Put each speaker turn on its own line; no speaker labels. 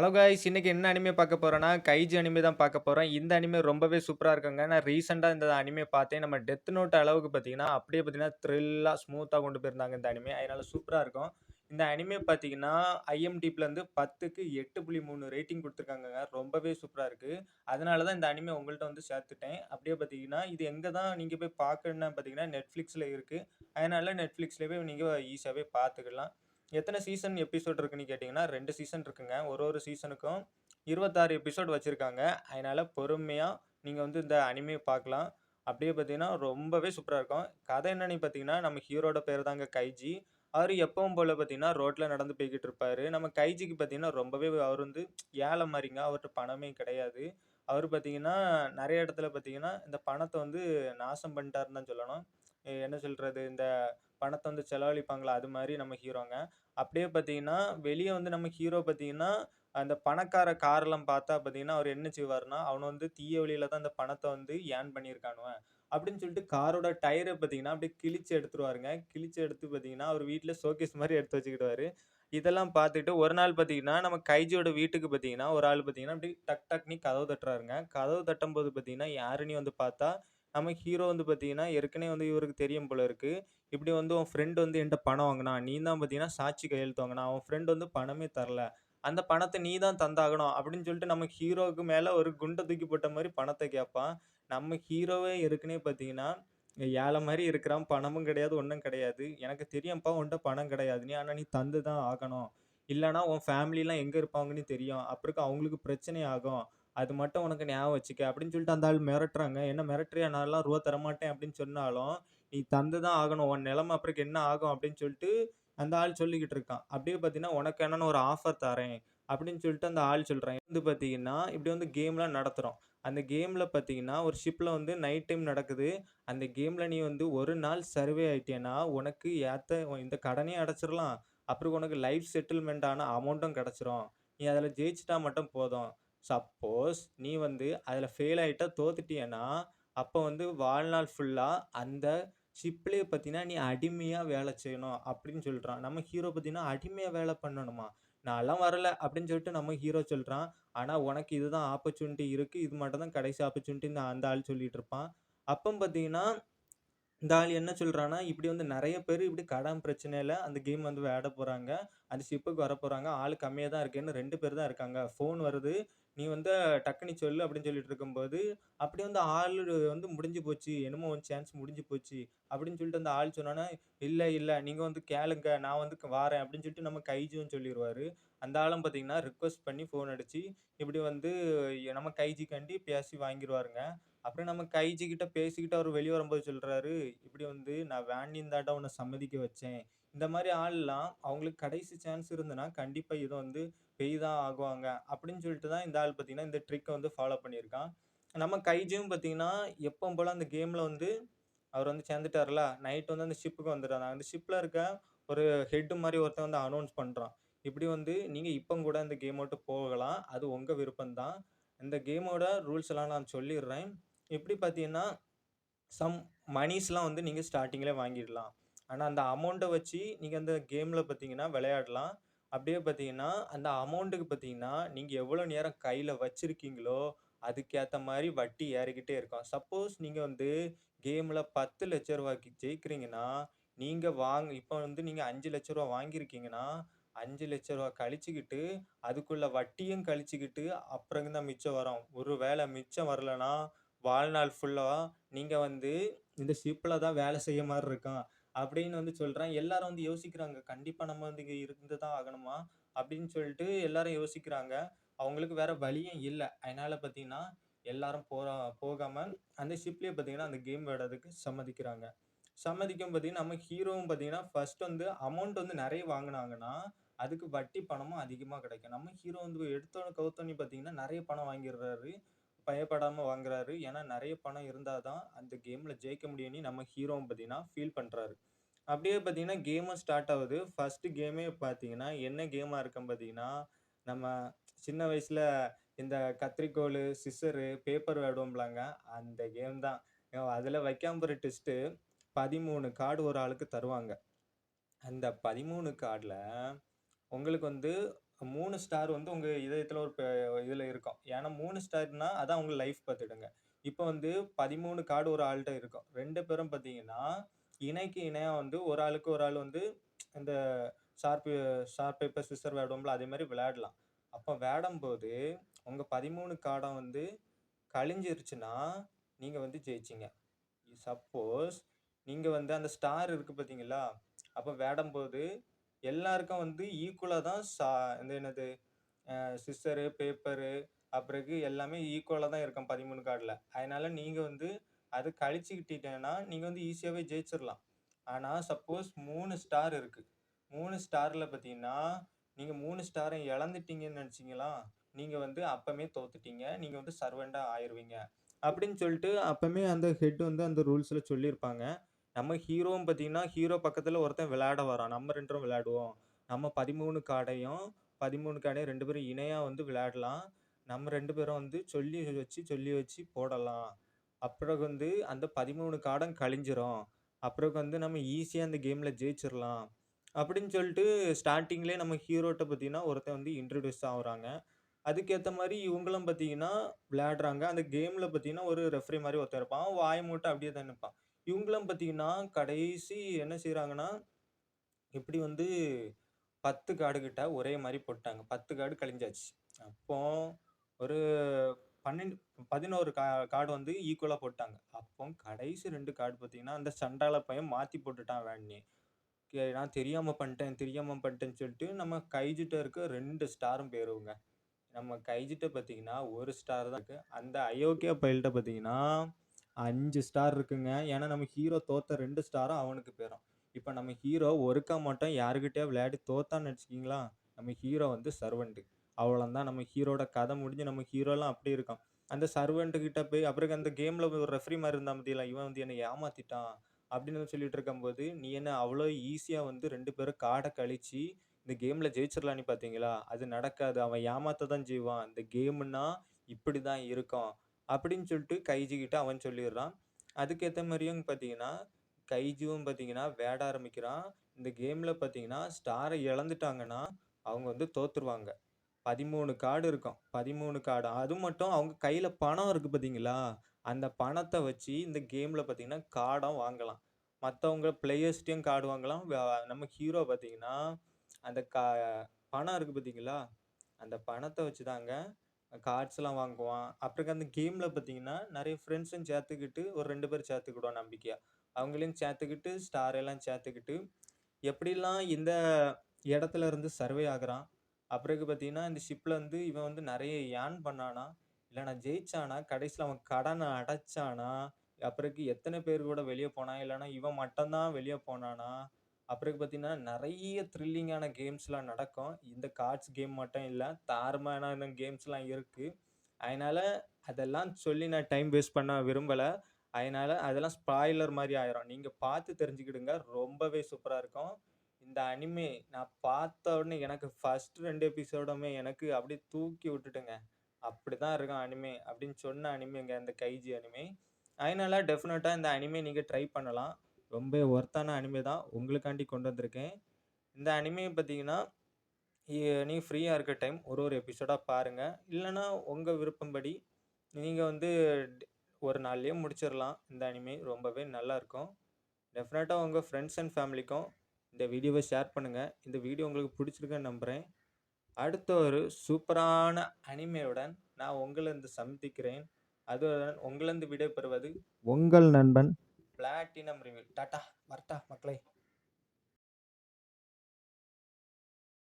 Hello guys இன்றைக்கி என்ன anime பார்க்க போகிறோன்னா கைஜி அனிமே தான் பார்க்க போகிறேன் இந்த அனிமே ரொம்பவே சூப்பராக இருக்குங்க. நான் ரீசெண்டாக இந்த அனிமே பார்த்தேன். நம்ம டெத் நோட் அளவுக்கு பார்த்தீங்கன்னா, அப்படியே பார்த்தீங்கன்னா த்ரில்லாக ஸ்மூத்தாக கொண்டு போயிருந்தாங்க இந்த அனிமே. அதனால் சூப்பராக இருக்கும். இந்த அனிமே பார்த்தீங்கன்னா, ஐஎம்டிப்லேருந்து பத்துக்கு எட்டு புள்ளி மூணு ரேட்டிங் கொடுத்துருக்காங்க ரொம்பவே சூப்பராக இருக்குது அதனால தான் இந்த அனிமே உங்கள்கிட்ட வந்து சேர்த்துட்டேன். அப்படியே பார்த்தீங்கன்னா, இது எங்கே தான் நீங்கள் போய் பார்க்கணுன்னு பார்த்தீங்கன்னா, நெட்ஃப்ளிக்ஸில் இருக்குது அதனால நெட்ஃப்ளிக்ஸ்லேயே நீங்கள் ஈஸியாகவே பார்த்துக்கலாம். எத்தனை சீசன் எபிசோட் இருக்குன்னு கேட்டிங்கன்னா ரெண்டு சீசன் இருக்குங்க. ஒரு ஒரு சீசனுக்கும் 26 எபிசோட் வச்சுருக்காங்க அதனால் பொறுமையாக நீங்கள் வந்து இந்த அனிமே பார்க்கலாம். அப்படியே பார்த்தீங்கன்னா, ரொம்பவே சூப்பராக இருக்கும். கதை என்னன்னு பார்த்தீங்கன்னா, நம்ம ஹீரோட பேர் தாங்க கைஜி. அவர் எப்பவும் போல் பார்த்தீங்கன்னா, ரோட்டில் நடந்து போய்கிட்டு இருப்பார் நம்ம கைஜிக்கு பார்த்தீங்கன்னா, ரொம்பவே அவர் வந்து ஏழை மாதிரிங்க அவர்கிட்ட பணமே கிடையாது. அவர் பார்த்தீங்கன்னா, நிறைய இடத்துல பார்த்தீங்கன்னா, இந்த பணத்தை வந்து நாசம் பண்ணிட்டாருன்னு தான் சொல்லணும். என்ன சொல்கிறது இந்த பணத்தை வந்து செலவழிப்பாங்களா அது மாதிரி நம்ம ஹீரோங்க. அப்படியே பார்த்தீங்கன்னா, வெளியே வந்து நம்ம ஹீரோ பார்த்தீங்கன்னா, அந்த பணக்கார காரெல்லாம் பார்த்தா பார்த்தீங்கன்னா, அவர் என்ன செய்வார்னா அவன் வந்து தீய வழியில தான் அந்த பணத்தை வந்து ஏர்ன் பண்ணியிருக்கானுவன் அப்படின்னு சொல்லிட்டு காரோட டயரை பார்த்தீங்கன்னா, அப்படியே கிழிச்சு எடுத்துருவாருங்க. கிழிச்சு எடுத்து பார்த்தீங்கன்னா, அவர் வீட்டில் ஷோகேஸ் மாதிரி எடுத்து வச்சுக்கிடுவாரு. இதெல்லாம் பார்த்துட்டு ஒரு நாள் பார்த்தீங்கன்னா, நம்ம கைஜியோட வீட்டுக்கு பார்த்தீங்கன்னா, ஒரு ஆள் பார்த்தீங்கன்னா, அப்படியே டக் டக்னி கதவு தட்டுறாருங்க. கதவு தட்டும்போது பார்த்தீங்கன்னா, யாருன்னு வந்து பார்த்தா, நம்ம ஹீரோ வந்து பார்த்தீங்கன்னா, ஏற்கனவே வந்து இவருக்கு தெரியும் போல இருக்கு. இப்படி வந்து உன் ஃப்ரெண்டு வந்து என்கிட்ட பணம் வாங்குனான். நீ தான் பார்த்தீங்கன்னா, சாட்சி கையெழுத்து வாங்குனான். அவன் ஃப்ரெண்ட் வந்து பணமே தரல. அந்த பணத்தை நீ தான் தந்தாகணும். அப்படின்னு சொல்லிட்டு நம்ம ஹீரோவுக்கு மேலே ஒரு குண்டை தூக்கி போட்ட மாதிரி பணத்தை கேட்பான். நம்ம ஹீரோவே ஏற்கனவே பார்த்தீங்கன்னா, ஏழை மாதிரி இருக்கிறான். பணமும் கிடையாது, ஒன்றும் கிடையாது. எனக்கு தெரியும்ப்பா உன்ட்ட பணம் கிடையாது நீ ஆனால் நீ தந்து தான் ஆகணும். இல்லைனா உன் ஃபேமிலிலாம் எங்கே இருப்பாங்கன்னு தெரியும். அப்புறம் அவங்களுக்கு பிரச்சனை ஆகும். அது மட்டும் உனக்கு ஞாபகம் வச்சுக்க. அப்படின்னு சொல்லிட்டு அந்த ஆள் மிரட்டுறாங்க. என்ன மிரட்டுறியா? நான்லாம் ரூவா தரமாட்டேன் அப்படின்னு சொன்னாலும், நீ தந்து தான் ஆகணும். உன் நிலைமை அப்புறம் என்ன ஆகும்? அப்படின்னு சொல்லிட்டு அந்த ஆள் சொல்லிக்கிட்டு இருக்கான். அப்படியே பார்த்தீங்கன்னா, உனக்கு என்னென்னு ஒரு ஆஃபர் தரேன். அப்படின்னு சொல்லிட்டு அந்த ஆள் சொல்கிறேன் வந்து பார்த்தீங்கன்னா, இப்படி வந்து கேம்லாம் நடத்துகிறோம் அந்த கேமில் பார்த்தீங்கன்னா, ஒரு ஷிப்பில் வந்து நைட் டைம் நடக்குது. அந்த கேமில் நீ வந்து ஒரு நாள் சர்வே ஆயிட்டேன்னா, உனக்கு ஏத்த இந்த கடனையும் அடைச்சிடலாம் அப்புறம் உனக்கு லைஃப் செட்டில்மெண்ட் ஆன அமௌண்ட்டும் கிடச்சிரும் நீ அதில் ஜெயிச்சிட்டா மட்டும் போதும். சப்போஸ் நீ வந்து அதில் ஃபெயில் ஆகிட்டா தோத்துட்டியன்னா, அப்போ வந்து வாழ்நாள் ஃபுல்லாக அந்த ஷிப்லேயே பார்த்தீங்கன்னா, நீ அடிமையாக வேலை செய்யணும் அப்படின்னு சொல்கிறான் நம்ம ஹீரோ பார்த்தீங்கன்னா, அடிமையாக வேலை பண்ணணுமா? நான்லாம் வரல அப்படின்னு சொல்லிட்டு நம்ம ஹீரோ சொல்கிறான் ஆனால் உனக்கு இதுதான் ஆப்பர்ச்சுனிட்டி இருக்குது இது மட்டும் தான் கடைசி ஆப்பர்ச்சுனிட்டின்னு அந்த ஆள் சொல்லிட்டு இருப்பான். அப்போ பார்த்தீங்கன்னா, இந்த ஆள் என்ன சொல்கிறான்னா இப்படி வந்து நிறைய பேர் இப்படி கடன் பிரச்சனையில அந்த கேம் வந்து விளையாட போகிறாங்க அந்த ஷிப்புக்கு வர போகிறாங்க ஆள் கம்மியாக தான் இருக்குன்னு ரெண்டு பேர் தான் இருக்காங்க. ஃபோன் வருது. நீ வந்து டக்குனு சொல்லு அப்படின்னு சொல்லிட்டு இருக்கும்போது, அப்படியே வந்து ஆள் வந்து முடிஞ்சு போச்சு. என்னமோ உன் சான்ஸ் முடிஞ்சு போச்சு. அப்படின்னு சொல்லிட்டு அந்த ஆள் சொன்னோன்னா இல்லை இல்லை நீங்கள் வந்து கேளுங்க. நான் வந்து வாரேன் அப்படின்னு சொல்லிட்டு நம்ம கைஜின்னு சொல்லிடுவார் அந்த ஆளும் பார்த்தீங்கன்னா, ரிக்வெஸ்ட் பண்ணி ஃபோன் அடித்து இப்படி வந்து நம்ம கைஜிக்காண்டி பேசி வாங்கிருவாருங்க. அப்புறம் நம்ம கைஜி கிட்ட பேசிக்கிட்டு வெளியே வரும்போது சொல்றாரு, இப்படி வந்து நான் வேண்டியும் தான்டா சம்மதிக்க வச்சேன். இந்த மாதிரி ஆள்லாம் அவங்களுக்கு கடைசி சான்ஸ் இருந்ததுன்னா, கண்டிப்பா இது வந்து பெய் தான் ஆகுவாங்க. அப்படின்னு சொல்லிட்டு தான் இந்த ஆள் பார்த்தீங்கன்னா, இந்த ட்ரிக்கை வந்து ஃபாலோ பண்ணியிருக்கான். நம்ம கைஜியும் பார்த்தீங்கன்னா, எப்போ போல் அந்த கேமில் வந்து அவர் வந்து சேர்ந்துட்டார்ல, நைட் வந்து அந்த ஷிப்புக்கு வந்துடுறாங்க அந்த ஷிப்பில் இருக்க ஒரு ஹெட்டு மாதிரி ஒருத்தன் வந்து அனௌன்ஸ் பண்ணுறான் இப்படி வந்து நீங்கள் இப்போ கூட இந்த கேம் விட்டு போகலாம். அது உங்கள் விருப்பம் தான். இந்த கேமோட ரூல்ஸ் எல்லாம் நான் சொல்லிடுறேன் எப்படி பார்த்தீங்கன்னா, சம் மணிஸ்லாம் வந்து நீங்கள் ஸ்டார்டிங்கில் வாங்கிடலாம். ஆனால் அந்த அமௌண்ட்டை வச்சு நீங்கள் அந்த கேமில் பார்த்தீங்கன்னா விளையாடலாம். அப்படியே பார்த்தீங்கன்னா, அந்த அமௌண்ட்டுக்கு பார்த்தீங்கன்னா, நீங்கள் எவ்வளோ நேரம் கையில் வச்சுருக்கீங்களோ அதுக்கேற்ற மாதிரி வட்டி ஏறிக்கிட்டே இருக்கும். சப்போஸ் நீங்கள் வந்து கேமில் பத்து லட்ச ரூபாய்க்கு ஜெயிக்கிறீங்கன்னா, நீங்கள் வாங்க இப்போ வந்து நீங்கள் அஞ்சு லட்ச ரூபா வாங்கியிருக்கீங்கன்னா, அஞ்சு லட்ச ரூபா கழிச்சுக்கிட்டு, அதுக்குள்ளே வட்டியும் கழிச்சுக்கிட்டு, அப்புறம் தான் மிச்சம் வரும். ஒரு வேளை மிச்சம் வரலன்னா, வாழ்நாள் ஃபுல்லாக நீங்கள் வந்து இந்த ஷிப்பில் தான் வேலை செய்ய மாதிரி இருக்கும். அப்படின்னு வந்து சொல்கிறேன் எல்லாரும் வந்து யோசிக்கிறாங்க. கண்டிப்பாக நம்ம வந்து இங்கே இருந்து தான் ஆகணுமா? அப்படின்னு சொல்லிட்டு எல்லாரும் யோசிக்கிறாங்க. அவங்களுக்கு வேற வழியும் இல்லை அதனால பார்த்தீங்கன்னா, எல்லாரும் போகிற போகாமல் அந்த ஷிப்லேயே பார்த்தீங்கன்னா, அந்த கேம் விளையாடுறதுக்கு சம்மதிக்கிறாங்க. சம்மதிக்கும் பார்த்தீங்கன்னா, நம்ம ஹீரோவும் பார்த்தீங்கன்னா, ஃபர்ஸ்ட் வந்து அமௌண்ட் வந்து நிறைய வாங்குனாங்கன்னா, அதுக்கு வட்டி பணமும் அதிகமாக கிடைக்கும். நம்ம ஹீரோ வந்து எடுத்தோன்னு கவுத்தோன்னு பார்த்தீங்கன்னா, நிறைய பணம் வாங்கிடுறாரு. பயப்படாமல் வாங்குறாரு. ஏன்னா நிறைய பணம் இருந்தால் தான் அந்த கேமில் ஜெயிக்க முடியும்னு நம்ம ஹீரோவும் பார்த்தீங்கன்னா, ஃபீல் பண்ணுறாரு அப்படியே பார்த்தீங்கன்னா, கேமும் ஸ்டார்ட் ஆகுது. ஃபஸ்ட்டு கேமே பார்த்தீங்கன்னா, என்ன கேமாக இருக்கும் பார்த்தீங்கன்னா, நம்ம சின்ன வயசில் இந்த கத்திரிக்கோல் சிசரு, பேப்பர் விளையாடுவோம்லாங்க அந்த கேம் தான். அதில் வைக்காம போகிற டெஸ்ட்டு பதிமூணு கார்டு ஒரு ஆளுக்கு தருவாங்க. அந்த பதிமூணு கார்டில் உங்களுக்கு வந்து மூணு ஸ்டார் வந்து உங்க இதயத்துல ஒரு ப இதுல இருக்கும். ஏன்னா மூணு ஸ்டார்னா அதான் உங்க லைஃப் பார்த்துடுங்க இப்போ வந்து 13 கார்டு ஒரு ஆள்கிட்ட இருக்கும். ரெண்டு பேரும் பார்த்தீங்கன்னா இணைக்கு இணையாக வந்து ஒரு ஆளுக்கு ஒரு ஆள் வந்து இந்த ஷார்ப் ஷார்ப் பேப்பர் சிஸ்டர் விளையாடுவோம்ல, அதே மாதிரி விளையாடலாம். அப்போ விளையாடும்போது உங்க 13 கார்டும் வந்து கழிஞ்சிருச்சுன்னா, நீங்கள் வந்து ஜெயிச்சிங்க சப்போஸ் நீங்கள் வந்து அந்த ஸ்டார் இருக்குது பார்த்தீங்களா அப்போ விளையாடும்போது எல்லாருக்கும் வந்து ஈக்குவலாக தான் சா இந்த என்னது சிஸ்டரு பேப்பரு அப்புறக்கு எல்லாமே ஈக்குவலாக தான் இருக்கும் பதிமூணு கார்டில் அதனால் நீங்கள் வந்து அது கழிச்சுக்கிட்டீங்கன்னா, நீங்கள் வந்து ஈஸியாகவே ஜெயிச்சிடலாம் ஆனால் சப்போஸ் மூணு ஸ்டார் இருக்குது மூணு ஸ்டாரில் பார்த்தீங்கன்னா நீங்கள் மூணு ஸ்டாரை இழந்துட்டீங்கன்னு நினச்சிங்களா? நீங்கள் வந்து அப்போமே தோத்துட்டீங்க. நீங்கள் வந்து சர்வெண்டாக ஆயிடுவீங்க அப்படின்னு சொல்லிட்டு அப்பமே அந்த ஹெட் வந்து அந்த ரூல்ஸில் சொல்லியிருப்பாங்க. நம்ம ஹீரோவும் பார்த்தீங்கன்னா ஹீரோ பக்கத்தில் ஒருத்தன் விளையாட வரான். நம்ம 2 பேரும் விளையாடுவோம். நம்ம பதிமூணு காடையும் பதிமூணு காடையும் ரெண்டு பேரும் இணையாக வந்து விளையாடலாம். நம்ம ரெண்டு பேரும் வந்து சொல்லி வச்சு, சொல்லி வச்சு போடலாம். அப்புறம் வந்து அந்த பதிமூணு காடம் கழிஞ்சிரும். அப்புறம் வந்து நம்ம ஈஸியாக அந்த கேமில் ஜெயிச்சிடலாம் அப்படின்னு சொல்லிட்டு ஸ்டார்டிங்லேயே நம்ம ஹீரோட்ட பார்த்தீங்கன்னா ஒருத்தன் வந்து இன்ட்ரடியூஸ் ஆகுறாங்க அதுக்கேற்ற மாதிரி இவங்களும் பார்த்தீங்கன்னா விளையாடுறாங்க. அந்த கேமில் பார்த்தீங்கன்னா ஒரு ரெஃப்ரி மாதிரி ஒருத்தன் இருப்பான். அவன் மூட்டை அப்படியே தான் நிற்பான் இவங்களும் பார்த்தீங்கன்னா கடைசி என்ன செய்கிறாங்கன்னா இப்படி வந்து 10 காடுகிட்ட ஒரே மாதிரி போட்டாங்க. 10 கார்டு கழிஞ்சாச்சு. அப்போ ஒரு 12 11 கா கார்டு வந்து ஈக்குவலாக போட்டாங்க. அப்போ கடைசி ரெண்டு கார்டு பார்த்தீங்கன்னா அந்த சண்டால பையன் மாற்றி போட்டுட்டான் வேணுன்னே! கே நான் தெரியாமல் பண்ணிட்டேன், தெரியாமல் பண்ணிட்டேன்னு சொல்லிட்டு நம்ம கைஜிட்ட இருக்க ரெண்டு ஸ்டாரும் போயிருவோங்க நம்ம கைஜிட்ட பார்த்தீங்கன்னா ஒரு ஸ்டார் தான் இருக்கு. அந்த அயோக்கியா பயில்கிட்ட பார்த்தீங்கன்னா 5 ஸ்டார் இருக்குங்க. ஏன்னா நம்ம ஹீரோ தோத்த 2 ஸ்டாரும் அவனுக்கு போயிரும். இப்ப நம்ம ஹீரோ ஒருக்கா மட்டும் யாருகிட்டயாவது விளையாடி தோத்தான்னு வச்சுக்கங்களா, நம்ம ஹீரோ வந்து சர்வெண்ட். அவ்வளோதான் நம்ம ஹீரோட கதை முடிஞ்சு நம்ம ஹீரோலாம் அப்படி இருக்கான். அந்த சர்வெண்ட் கிட்ட போய் அப்புறம் அந்த கேம்ல ஒரு ரெஃபரி மாரி இருந்தான் பாத்தீங்களா, இவன் வந்து என்ன ஏமாத்திட்டான். அப்படின்னு சொல்லிட்டு இருக்கும்போது, நீ என்ன அவ்வளோ ஈஸியா வந்து 2 பேரும் கார்ட கழிச்சு இந்த கேம்ல ஜெயிச்சிடலான்னு பாத்தீங்களா? அது நடக்காது. அவன் ஏமாத்த தான் செய்வான். இந்த கேமுன்னா இப்படி தான் இருக்கும். அப்படின்னு சொல்லிட்டு கைஜிக்கிட்ட அவன் சொல்லிடுறான் அதுக்கேற்ற மாதிரியும் பார்த்தீங்கன்னா கைஜியும் பார்த்தீங்கன்னா விளையாட ஆரம்பிக்கிறான். இந்த கேமில் பார்த்தீங்கன்னா ஸ்டாரை இழந்துட்டாங்கன்னா, அவங்க வந்து தோற்றுருவாங்க பதிமூணு கார்டு இருக்கும். 13 கார்டு. அது மட்டும் அவங்க கையில் பணம் இருக்குது பார்த்தீங்களா அந்த பணத்தை வச்சு இந்த கேமில் பார்த்தீங்கன்னா கார்டும் வாங்கலாம். மற்றவங்க பிளேயர்ஸ்டையும் கார்டு வாங்கலாம். நம்ம ஹீரோ பார்த்தீங்கன்னா அந்த கா பணம் இருக்குது பார்த்தீங்களா அந்த பணத்தை வச்சு தாங்க கார்ட்ஸ்லாம் வாங்குவான். அப்புறம் அந்த கேமில் பார்த்தீங்கன்னா நிறைய ஃப்ரெண்ட்ஸும் சேர்த்துக்கிட்டு ஒரு ரெண்டு பேர் சேர்த்துக்கிடுவான் நம்பிக்கையாக அவங்களையும் சேர்த்துக்கிட்டு, ஸ்டார் எல்லாம் சேர்த்துக்கிட்டு, எப்படிலாம் இந்த இடத்துல இருந்து சர்வே ஆகுறான். அப்புறக்கு பார்த்தீங்கன்னா இந்த ஷிப்பில் வந்து இவன் வந்து நிறைய ஏர்ன் பண்ணானா, இல்லைனா ஜெயிச்சானா, கடைசியில் அவன் கடனை அடைச்சானா, அப்புறக்கு எத்தனை பேர் கூட வெளியே போனான், இல்லைனா இவன் மட்டும்தான் வெளியே போனானா, அப்புறம் பார்த்தீங்கன்னா நிறைய த்ரில்லிங்கான கேம்ஸ்லாம் நடக்கும். இந்த கார்ட்ஸ் கேம் மட்டும் இல்லை தாரமான கேம்ஸ்லாம் இருக்குது அதனால் அதெல்லாம் சொல்லி நான் டைம் வேஸ்ட் பண்ண விரும்பலை அதனால் அதெல்லாம் ஸ்பாயிலர் மாதிரி ஆயிரும். நீங்கள் பார்த்து தெரிஞ்சுக்கிடுங்க. ரொம்பவே சூப்பராக இருக்கும். இந்த அனிமே நான் பார்த்த உடனே எனக்கு ஃபர்ஸ்ட் ரெண்டு எபிசோடுமே எனக்கு அப்படியே தூக்கி விட்டுட்டுங்க. அப்படி தான் இருக்கும் அனிமே அப்படின்னு சொன்ன அனிமேங்க இந்த கைஜி அனிமே. அதனால டெஃபினட்டாக இந்த அனிமே நீங்கள் ட்ரை பண்ணலாம். ரொம்ப ஒர்த்தான அனிமே தான். உங்களுக்காண்டி கொண்டு வந்திருக்கேன். இந்த அனிமே பார்த்தீங்கன்னா நீங்கள் ஃப்ரீயாக இருக்க டைம் ஒரு ஒரு எபிசோடாக பாருங்கள் இல்லைன்னா உங்கள் விருப்பம்படி நீங்கள் வந்து ஒரு நாள்லேயே முடிச்சிடலாம் இந்த அனிமே ரொம்பவே நல்லாயிருக்கும் டெஃபினட்டாக உங்கள் ஃப்ரெண்ட்ஸ் அண்ட் ஃபேமிலிக்கும் இந்த வீடியோவை ஷேர் பண்ணுங்கள் இந்த வீடியோ உங்களுக்கு பிடிச்சிருக்குன்னு நம்புகிறேன் அடுத்த ஒரு சூப்பரான அனிமையுடன் நான் உங்களருந்து சந்திக்கிறேன். அதுடன் உங்களிருந்து விடைபெறுவது உங்கள் நண்பன் பிளாட்டினம் ரிவ்யூ. டாட்டா! வரட்டா மக்களே!